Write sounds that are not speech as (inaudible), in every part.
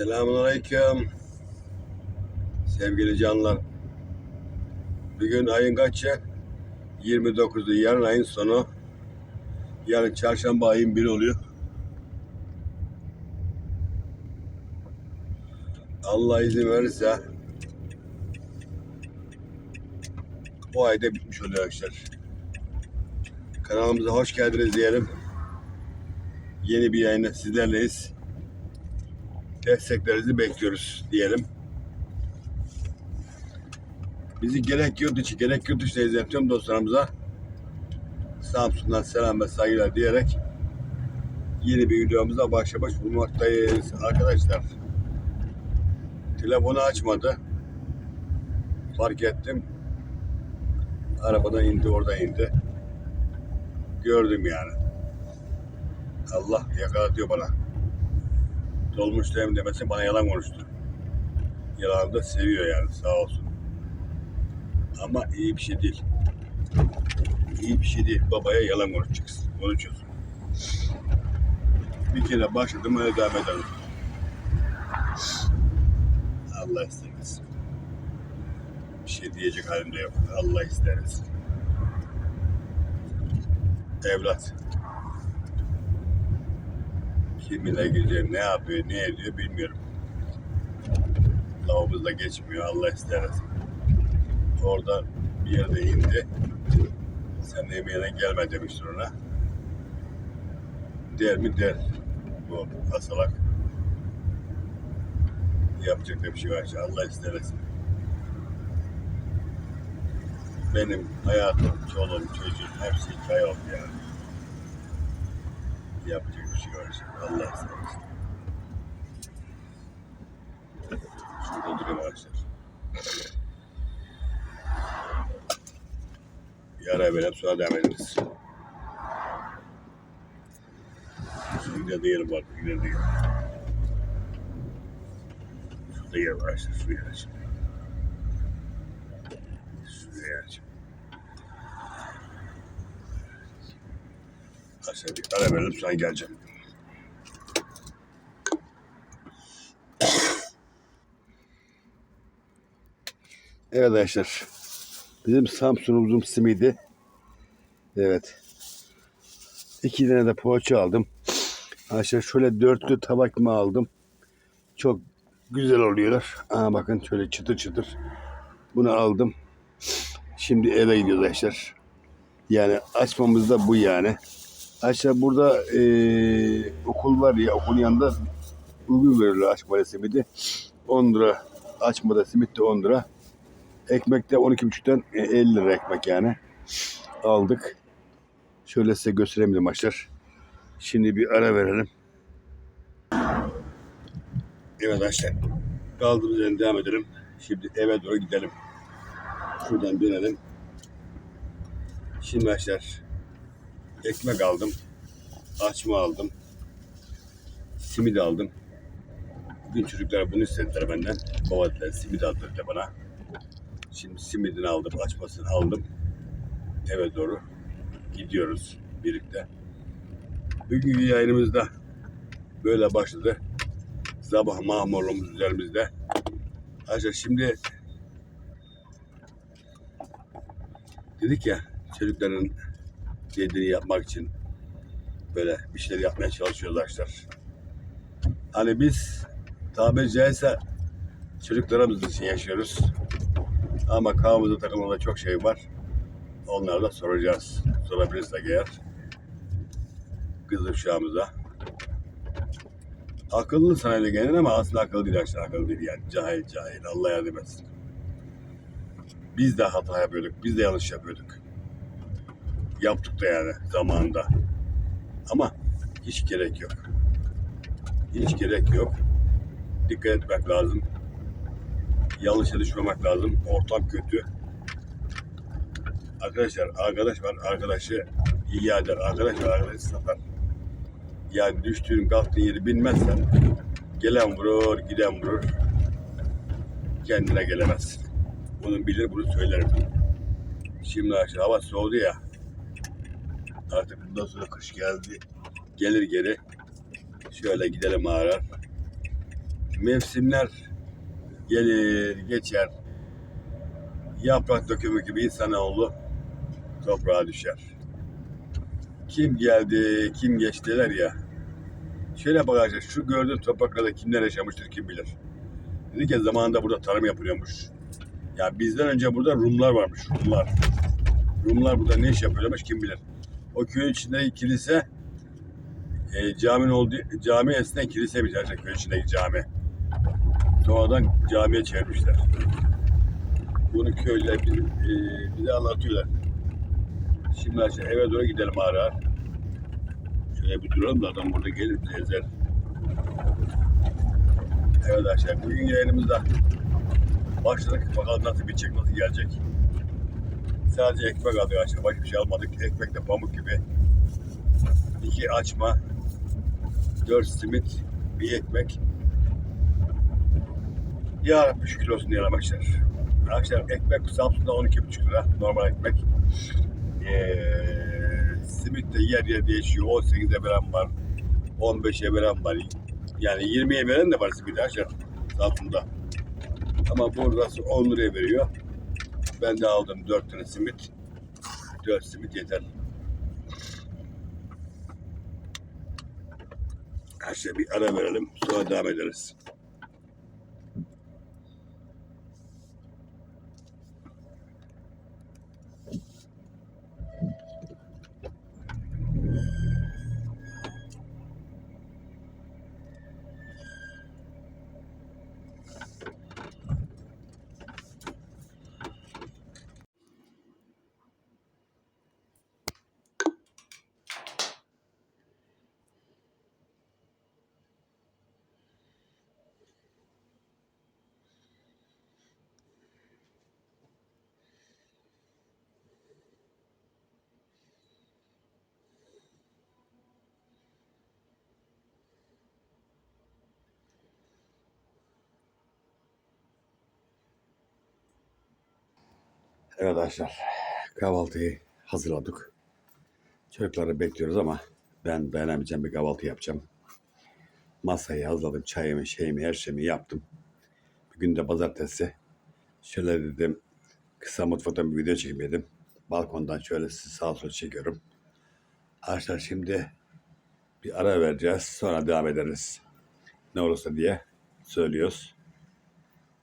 Selamünaleyküm. Sevgili canlar. Bugün ayın kaçı? 29'u. Yarın ayın sonu. Yarın çarşamba ayın 1 oluyor. Allah izin verirse bu ayda bitmiş oluyor arkadaşlar. Kanalımıza hoş geldiniz diyelim. Yeni bir yayında sizlerleyiz desteklerinizi bekliyoruz diyelim. Bizi gerek yurt içi gerek yurt dışında izleyen tüm dostlarımıza Samsun'dan selam ve saygılar diyerek yeni bir videomuza başlamış bulunmaktayız arkadaşlar. Telefonu açmadı. Fark ettim. Arabadan indi orada indi. Gördüm yani. Allah yakalatıyor bana dolmuştayım demesi bana yalan konuştu. Yalanı da seviyor yani sağ olsun. Ama iyi bir şey değil. İyi bir şey değil. Babaya yalan konuşacaksın. Konuşuyorsun. Bir kere başladım öyle devam edelim. Allah istemez. Bir şey diyecek halimde yok. Allah isteriz. Evlat kiminle gidiyor, ne yapıyor, ne ediyor bilmiyorum. Lavabız da geçmiyor, Allah ister etsin. Orada bir yerde indi. Sen de yemeğine gelme demiştir ona. Der mi der. Bu asalak. Yapacak da bir şey var. Allah ister etsin. Benim hayatım, çoluğum, çocuğum hepsi hikaye oldu yani yapacak var şimdi. Allah istemesin. Şurada duruyor arkadaşlar. Bir verip sonra devam ederiz. Şimdi de diyelim bak. Yine değil. Şurada yer var işte. Şuraya aç. Şuraya aç. Aşağı bir ara verelim sonra geleceğim. Evet arkadaşlar. Bizim Samsun'umuzun simidi. Evet. İki tane de poğaça aldım. Arkadaşlar şöyle dörtlü tabak mı aldım. Çok güzel oluyorlar. Aa bakın şöyle çıtır çıtır. Bunu aldım. Şimdi eve gidiyoruz arkadaşlar. Yani açmamız da bu yani. Aşağı burada e, okul var ya okulun yanında uygun veriyorlar açma simidi. 10 lira açmada simit de 10 lira. Ekmek de 12,5'tan e, 50 lira ekmek yani. Aldık. Şöyle size göstereyim maçlar. Şimdi bir ara verelim. Evet arkadaşlar. Kaldığımız yerden devam edelim. Şimdi eve doğru gidelim. Şuradan dönelim. Şimdi arkadaşlar ekmek aldım. Açma aldım. Simit aldım. Bugün çocuklar bunu istediler benden. Baba dediler simit al dediler bana. Şimdi simidini aldım, açmasını aldım. Eve doğru gidiyoruz birlikte. Bugünkü yayınımızda böyle başladı. Sabah mahmurluğumuz üzerimizde. Arkadaşlar şimdi dedik ya çocukların dediğini yapmak için böyle bir şeyler yapmaya çalışıyoruz arkadaşlar. Hani biz tabiri caizse çocuklarımız için yaşıyoruz. Ama kafamıza takılan çok şey var. Onları da soracağız. Sorabilirsek eğer. Kız uşağımıza. Akıllı sanayla gelir ama aslında akıllı değil arkadaşlar. Akıllı değil yani. Cahil cahil. Allah yardım etsin. Biz de hata yapıyorduk. Biz de yanlış yapıyorduk yaptık da yani zamanında. Ama hiç gerek yok. Hiç gerek yok. Dikkat etmek lazım. Yanlışa düşmemek lazım. Ortam kötü. Arkadaşlar arkadaş var. Arkadaşı iyi eder. Arkadaş var. Arkadaşı satar. Yani düştüğün kalktığın yeri bilmezsen gelen vurur, giden vurur. Kendine gelemezsin. Bunu bilir, bunu söylerim. Şimdi arkadaşlar hava soğudu ya. Artık bundan sonra kış geldi. Gelir geri. Şöyle gidelim ağrar. mevsimler gelir geçer. Yaprak dökümü gibi insanoğlu toprağa düşer. Kim geldi, kim geçtiler ya. Şöyle bakacak, şu gördüğün topraklarda kimler yaşamıştır kim bilir. Dedi ki zamanında burada tarım yapılıyormuş. Ya bizden önce burada Rumlar varmış, Rumlar. Rumlar burada ne iş yapıyorlarmış kim bilir. O köyün içindeki kilise e, caminin olduğu, cami eskiden kiliseymiş gerçekten köyün içindeki cami. Sonradan camiye çevirmişler. Bunu köylüler bize, e, bize anlatıyorlar. Şimdi aşağı eve doğru gidelim ara. Şöyle bir duralım da adam burada gelir bizi ezer. Evet arkadaşlar bugün yayınımızda başladık. Bakalım nasıl bitecek, nasıl gelecek. Sadece ekmek aldık arkadaşlar. Başka bir şey almadık. Ekmek de pamuk gibi. İki açma. Dört simit. Bir ekmek. Ya Rabbi şükür olsun diyelim arkadaşlar. Arkadaşlar ekmek Samsun'da 12,5 lira. Normal ekmek. Ee, simit de yer yer değişiyor. 18'e veren var. 15'e veren var. Yani 20'ye veren de var simit arkadaşlar. Samsun'da. Ama burası 10 liraya veriyor. Ben de aldım 4 tane simit. 4 simit yeter. Arkadaşlar bir ara verelim. Sonra devam ederiz. Arkadaşlar kahvaltıyı hazırladık. Çocukları bekliyoruz ama ben dayanamayacağım bir kahvaltı yapacağım. Masayı hazırladım, çayımı, şeyimi, her şeyimi yaptım. Bugün de pazartesi. Şöyle dedim, kısa mutfaktan bir video çekeyim. Balkondan şöyle sağa sola çekiyorum. Arkadaşlar şimdi bir ara vereceğiz. Sonra devam ederiz. Ne olursa diye söylüyoruz.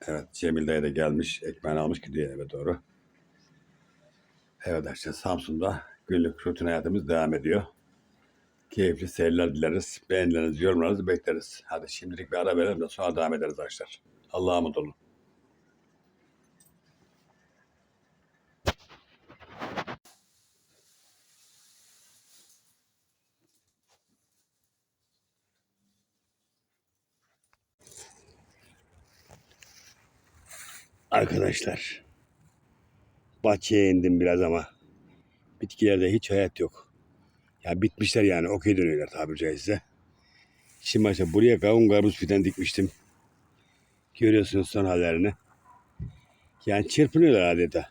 Evet Cemil dayı da gelmiş. Ekmeğini almış gidiyor eve doğru. Evet arkadaşlar Samsun'da günlük rutin hayatımız devam ediyor. Keyifli seyirler dileriz. Beğenilerinizi, yorumlarınızı bekleriz. Hadi şimdilik bir ara verelim de sonra devam ederiz arkadaşlar. Allah'a emanet olun. Arkadaşlar bahçeye indim biraz ama bitkilerde hiç hayat yok. Ya bitmişler yani okey dönüyorlar tabiri caizse. Şimdi işte buraya kavun karpuz fidan dikmiştim. Görüyorsunuz son hallerini. Yani çırpınıyorlar adeta.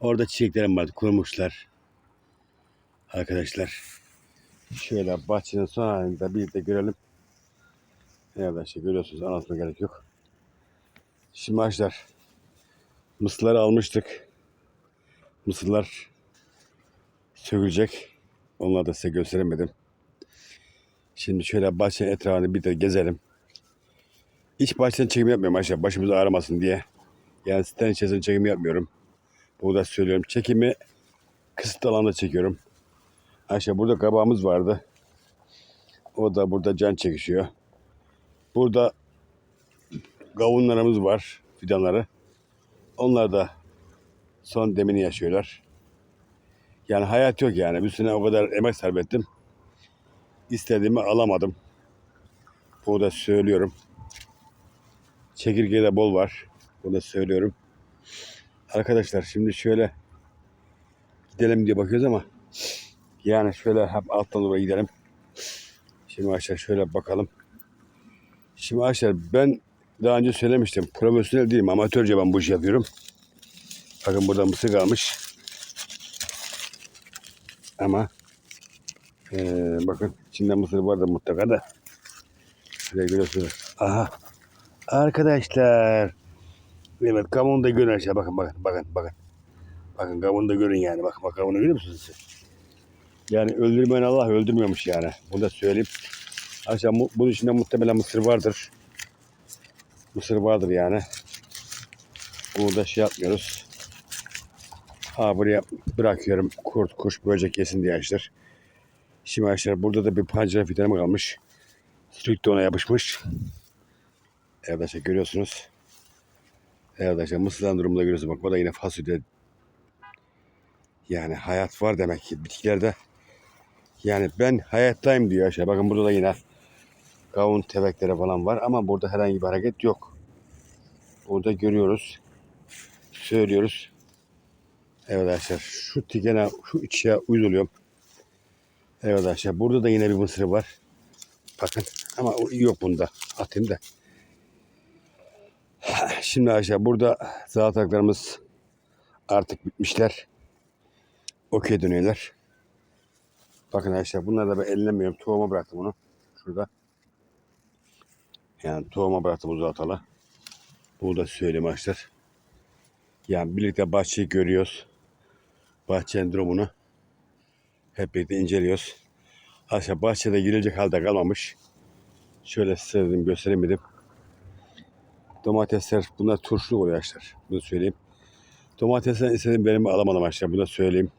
Orada çiçeklerim vardı kurumuşlar. Arkadaşlar şöyle bahçenin son halini de birlikte görelim. Evet arkadaşlar görüyorsunuz anlatma gerek yok. Şimdi arkadaşlar mısırları almıştık. Mısırlar sökülecek. Onları da size gösteremedim. Şimdi şöyle bahçenin etrafını bir de gezelim. Hiç bahçeden çekim yapmıyorum aşağı başımız ağrımasın diye. Yani sitenin içerisinde çekim yapmıyorum. Burada söylüyorum. Çekimi kısıtlı alanda çekiyorum. Aşağı burada kabağımız vardı. O da burada can çekişiyor. Burada kavunlarımız var. Fidanları. Onlar da son demini yaşıyorlar. Yani hayat yok yani. Sene o kadar emek sarf ettim. İstediğimi alamadım. Bunu da söylüyorum. Çekirge de bol var. Bunu da söylüyorum. Arkadaşlar şimdi şöyle gidelim diye bakıyoruz ama yani şöyle hep alttan doğru gidelim. Şimdi aşağı şöyle bakalım. Şimdi arkadaşlar ben daha önce söylemiştim. Profesyonel değilim. Amatörce ben bu işi yapıyorum. Bakın burada mısır kalmış. Ama eee, bakın içinde mısır var mutlaka da. Şöyle görüyorsunuz. Aha. Arkadaşlar. Evet kavunu da görün aşağı bakın bakın bakın bakın. Bakın kavunu da görün yani. Bakın bak kavunu görüyor musunuz siz? Yani öldürmeyen Allah öldürmüyormuş yani. Bunu da söyleyeyim. Aşağı bunun içinde muhtemelen mısır vardır. Mısır vardır yani. Bunu da şey yapmıyoruz. Ha buraya bırakıyorum. Kurt, kuş, böcek yesin diye arkadaşlar. Şimdi arkadaşlar burada da bir pancara fidanı kalmış. Sürekli ona yapışmış. Evet arkadaşlar görüyorsunuz. Evet arkadaşlar mısırdan durumda görüyorsunuz. Bak o da yine fasulye. Yani hayat var demek ki bitkilerde. Yani ben hayattayım diyor aşağı. Bakın burada da yine kavun tebekleri falan var ama burada herhangi bir hareket yok. Burada görüyoruz. Söylüyoruz. Evet arkadaşlar şu tikene şu içe uyduluyorum. Evet arkadaşlar burada da yine bir mısır var. Bakın ama yok bunda. Atayım da. Şimdi arkadaşlar burada salatalıklarımız artık bitmişler. Okey dönüyorlar. Bakın arkadaşlar bunları da ben ellemiyorum. Tohuma bıraktım onu. Şurada. Yani tohuma bıraktım uzatalı. Bunu da söyleyeyim arkadaşlar. Yani birlikte bahçeyi görüyoruz. Bahçenin durumunu hep birlikte inceliyoruz. Arkadaşlar bahçede girilecek halde kalmamış. Şöyle size dedim göstereyim dedim. Domatesler bunlar turşuluk oluyor arkadaşlar. Bunu söyleyeyim. Domatesler istedim benim alamadım arkadaşlar. Bunu da söyleyeyim.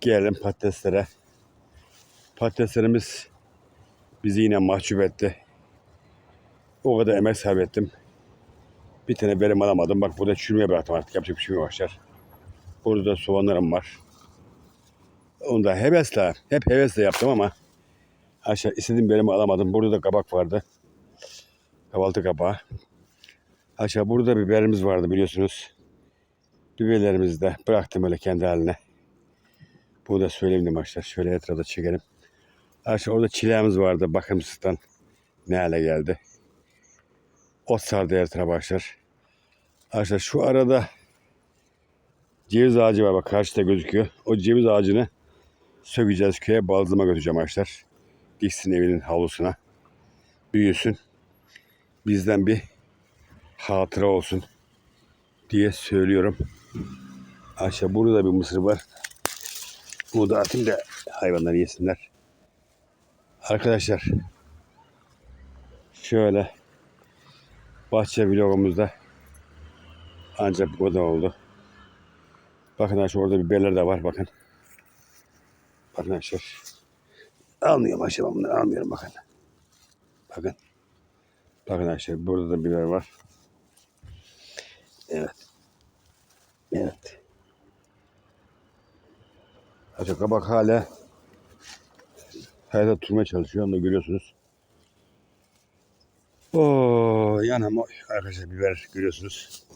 Gelelim patateslere. Patateslerimiz bizi yine mahcup etti. O kadar emek sarf ettim. Bir tane verim alamadım. Bak burada çürümeye bıraktım artık. Yapacak bir şey yok arkadaşlar. Burada da soğanlarım var. Onu da hevesle, hep hevesle yaptım ama aşağı istediğim verimi alamadım. Burada da kabak vardı. Kahvaltı kabağı. Aşağı burada biberimiz vardı biliyorsunuz. Biberlerimizi de bıraktım öyle kendi haline. Bunu da söyleyeyim dedim arkadaşlar. Şöyle etrafta çekelim. Aşağı orada çileğimiz vardı. Bakımsızdan ne hale geldi. Ot sardı her tarafa arkadaşlar. Arkadaşlar şu arada ceviz ağacı var bak karşıda gözüküyor. O ceviz ağacını sökeceğiz köye bazlama götüreceğim arkadaşlar. Diksin evinin havlusuna. Büyüsün. Bizden bir hatıra olsun diye söylüyorum. Aşağı burada da bir mısır var. Bunu da atayım da hayvanlar yesinler. Arkadaşlar şöyle bahçe vlogumuzda ancak bu kadar oldu. Bakın arkadaşlar orada biberler de var bakın. Bakın arkadaşlar. Almıyorum aşağı bunları almıyorum bakın. Bakın. Bakın arkadaşlar burada da biber var. Evet. Evet. Arkadaşlar kabak hala hayata tutmaya çalışıyor. Onu da görüyorsunuz. Oo, yanım arkadaşlar biber görüyorsunuz.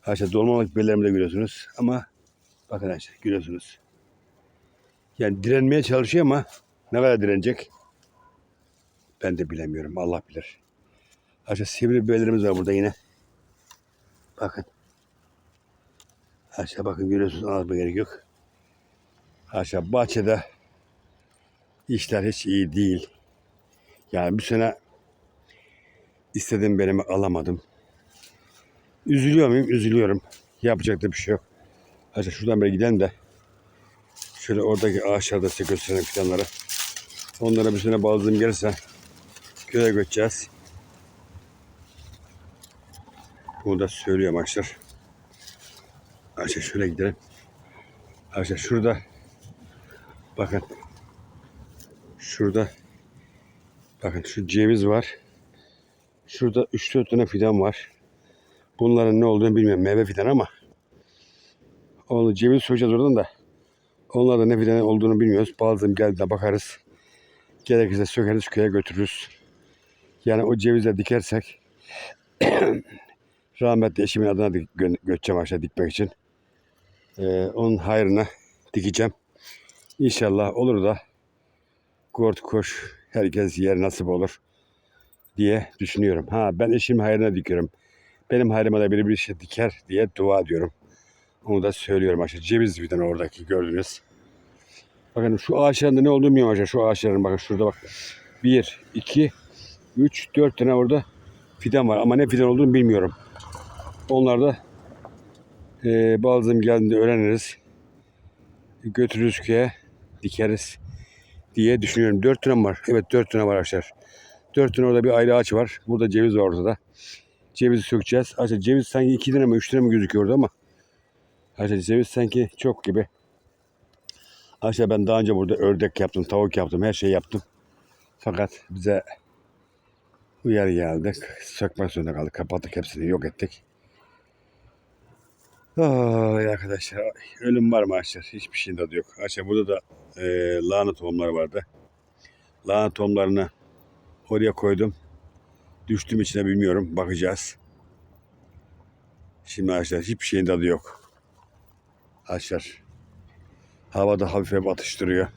Arkadaşlar dolmalık biberlerimi de görüyorsunuz. Ama bakın arkadaşlar görüyorsunuz. Yani direnmeye çalışıyor ama ne kadar direnecek? Ben de bilemiyorum. Allah bilir. Arkadaşlar sivri biberlerimiz var burada yine. Bakın. Aşağı bakın görüyorsunuz anlatma gerek yok. Aşağı bahçede işler hiç iyi değil. Yani bir sene istediğim verimi alamadım. Üzülüyor muyum? Üzülüyorum. Yapacak da bir şey yok. Aşağı şuradan beri gidelim de şöyle oradaki ağaçlarda size gösteren fidanları. Onlara bir sene bağladığım gelirse köye götüreceğiz. Bunu da söylüyorum arkadaşlar. Arkadaşlar şöyle gidelim. Arkadaşlar şurada bakın şurada bakın şu ceviz var. Şurada 3-4 tane fidan var. Bunların ne olduğunu bilmiyorum. Meyve fidan ama onu ceviz söyleyeceğiz oradan da. Onlar da ne fidan olduğunu bilmiyoruz. Bazıları geldiğinde bakarız. Gerekirse sökeriz köye götürürüz. Yani o cevize dikersek (clears throat) rahmetli eşimin adına gö- götüreceğim aşağı dikmek için. Ee, onun hayrına dikeceğim. İnşallah olur da kurt kuş herkes yer nasip olur diye düşünüyorum. Ha ben eşim hayrına dikiyorum. Benim hayrıma da biri bir şey diker diye dua ediyorum. Onu da söylüyorum aşağı. Ceviz bir tane oradaki gördünüz. Bakın şu ağaçların da ne olduğunu bilmiyorum aşağı. Şu ağaçların bakın şurada bak. Bir, iki, 3-4 tane orada fidan var ama ne fidan olduğunu bilmiyorum. Onlar da e, bazım geldiğinde öğreniriz. Götürürüz köye dikeriz diye düşünüyorum. 4 tane var. Evet 4 tane var arkadaşlar. 4 tane orada bir ayrı ağaç var. Burada ceviz var ortada. Cevizi sökeceğiz. Arkadaşlar ceviz sanki 2 tane mi 3 tane mi gözüküyor orada ama Arkadaşlar ceviz sanki çok gibi. Arkadaşlar ben daha önce burada ördek yaptım, tavuk yaptım, her şeyi yaptım. Fakat bize uyar geldi. Sökmek zorunda kaldık. Kapattık hepsini, yok ettik. Ay arkadaşlar, ölüm var mı arkadaşlar? Hiçbir şeyin tadı yok. Arkadaşlar burada da e, lahana tohumları vardı. Lahana tohumlarını oraya koydum. Düştüm içine bilmiyorum. Bakacağız. Şimdi arkadaşlar hiçbir şeyin tadı yok. Arkadaşlar havada hafif hafif atıştırıyor.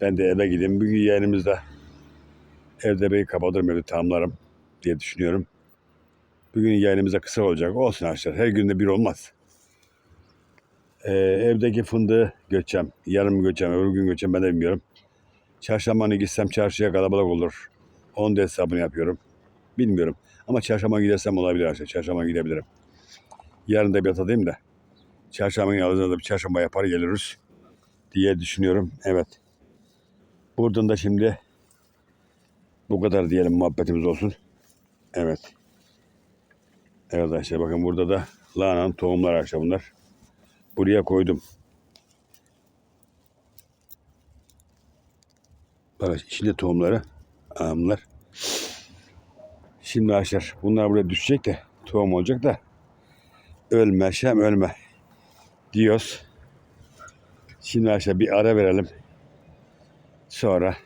Ben de eve gideyim. Bugün yayınımızda evde bir kapatırım evi tamamlarım diye düşünüyorum. Bugün yayınımız da kısa olacak. Olsun arkadaşlar. Her günde bir olmaz. Ee, evdeki fındığı göçeceğim. Yarın mı göçeceğim, öbür gün göçeceğim ben de bilmiyorum. Çarşamba günü gitsem çarşıya kalabalık olur. Onun da hesabını yapıyorum. Bilmiyorum. Ama çarşamba gidersem olabilir arkadaşlar. Çarşamba gidebilirim. Yarın da bir atadayım da. Çarşamba günü alacağız da bir çarşamba yapar geliriz diye düşünüyorum. Evet. Buradan da şimdi bu kadar diyelim muhabbetimiz olsun. Evet. Evet arkadaşlar bakın burada da lahananın tohumlar arkadaşlar bunlar. Buraya koydum. Bakın içinde tohumları. Ağımlar. Şimdi arkadaşlar bunlar buraya düşecek de tohum olacak da ölme şem ölme diyoruz. Şimdi arkadaşlar bir ara verelim. Sonra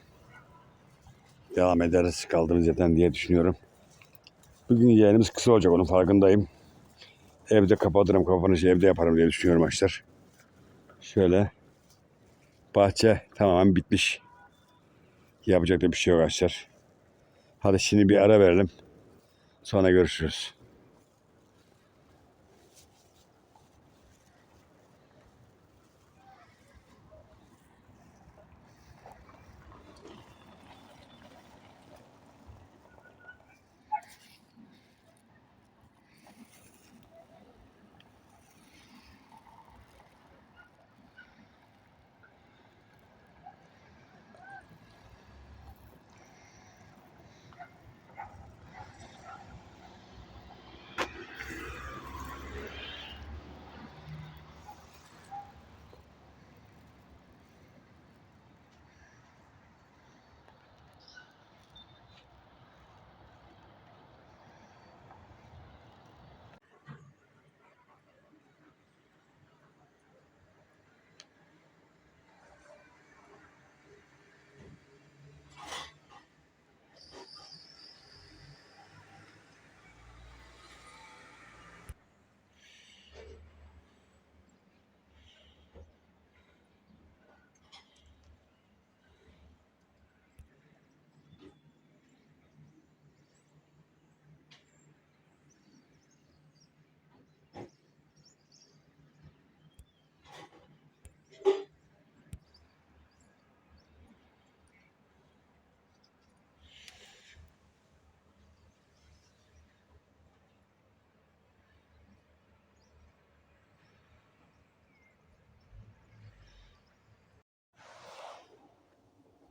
devam ederiz kaldığımız yerden diye düşünüyorum. Bugün yayınımız kısa olacak onun farkındayım. Evde kapatırım kapanışı evde yaparım diye düşünüyorum arkadaşlar. Şöyle bahçe tamamen bitmiş. Yapacak da bir şey yok arkadaşlar. Hadi şimdi bir ara verelim. Sonra görüşürüz.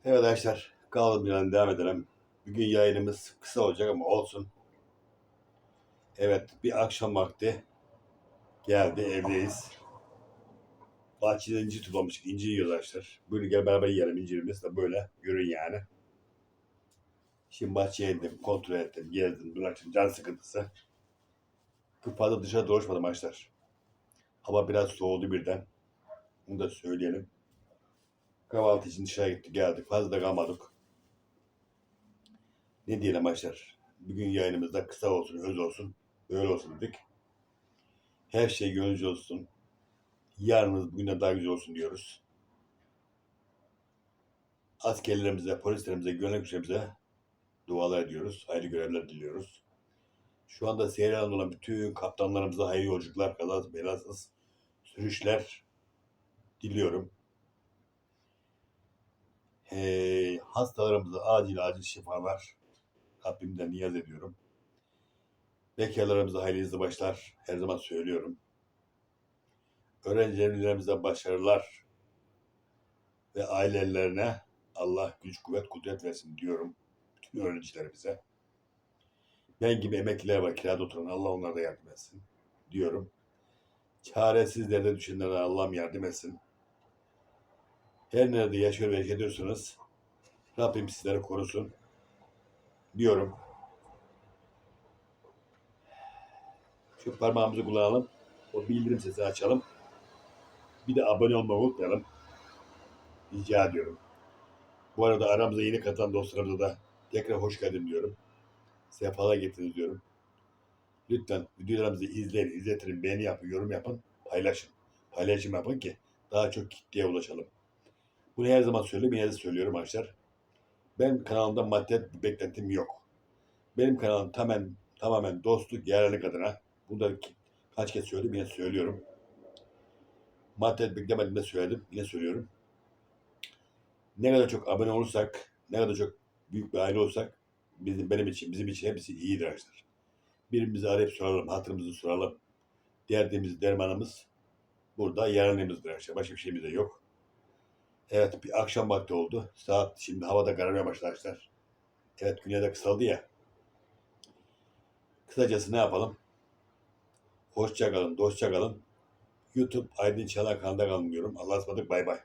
Evet arkadaşlar kaldığımız yerden devam edelim. Bugün yayınımız kısa olacak ama olsun. Evet bir akşam vakti geldi evdeyiz. Bahçede incir toplamıştık. İncir yiyoruz arkadaşlar. Buyurun gel beraber yiyelim incirimiz de böyle görün yani. Şimdi bahçeye indim, kontrol ettim, gezdim, dolaştım, can sıkıntısı. Çok fazla dışarı dolaşmadım arkadaşlar. Hava biraz soğudu birden. Bunu da söyleyelim. Kahvaltı için dışarı gittik geldik. Fazla da kalmadık. Ne diyelim arkadaşlar. Bugün yayınımızda kısa olsun, öz olsun. Böyle olsun dedik. Her şey gönlünüzce olsun. Yarınız bugünden daha güzel olsun diyoruz. Askerlerimize, polislerimize, güvenlik güçlerimize dualar ediyoruz. Hayırlı görevler diliyoruz. Şu anda seyran olan bütün kaptanlarımıza hayırlı yolculuklar, kazasız belasız sürüşler diliyorum. Ee, hastalarımıza acil acil şifalar. Rabbimden niyaz ediyorum. Bekarlarımıza hayırlı izli başlar. Her zaman söylüyorum. Öğrencilerimize başarılar ve ailelerine Allah güç, kuvvet, kudret versin diyorum. Bütün öğrencilerimize. Ben gibi emekliler var kirada oturan Allah onlara da yardım etsin diyorum. Çaresizlerde düşünenlere Allah'ım yardım etsin. Her nerede yaşıyor ve yaşıyorsanız Rabbim sizleri korusun diyorum. Şu parmağımızı kullanalım. O bildirim sesini açalım. Bir de abone olmayı unutmayalım. Rica ediyorum. Bu arada aramıza yeni katılan dostlarımıza da tekrar hoş geldin diyorum. Sefalar getirin diyorum. Lütfen videolarımızı izleyin, izletirin, beğeni yapın, yorum yapın, paylaşın. Paylaşım yapın ki daha çok kitleye ulaşalım. Bunu her zaman söylüyorum, de söylüyorum arkadaşlar. Ben kanalımda madde beklentim yok. Benim kanalım tamamen, tamamen dostluk, yararlık adına. Bunu da ki- kaç kez söyledim, yine söylüyorum. Madde beklemedim de söyledim, yine söylüyorum. Ne kadar çok abone olursak, ne kadar çok büyük bir aile olsak bizim benim için, bizim için hepsi iyidir arkadaşlar. Birbirimizi arayıp soralım, hatırımızı soralım. Derdimiz, dermanımız burada yararlımızdır arkadaşlar. Başka bir şeyimiz de yok. Evet bir akşam vakti oldu. Saat şimdi havada kararmaya başladı. Evet güneyde kısaldı ya. Kısacası ne yapalım? Hoşça kalın, dostça kalın. YouTube Aydın Çalar kanalında kalın diyorum. Allah'a ısmarladık bay bay.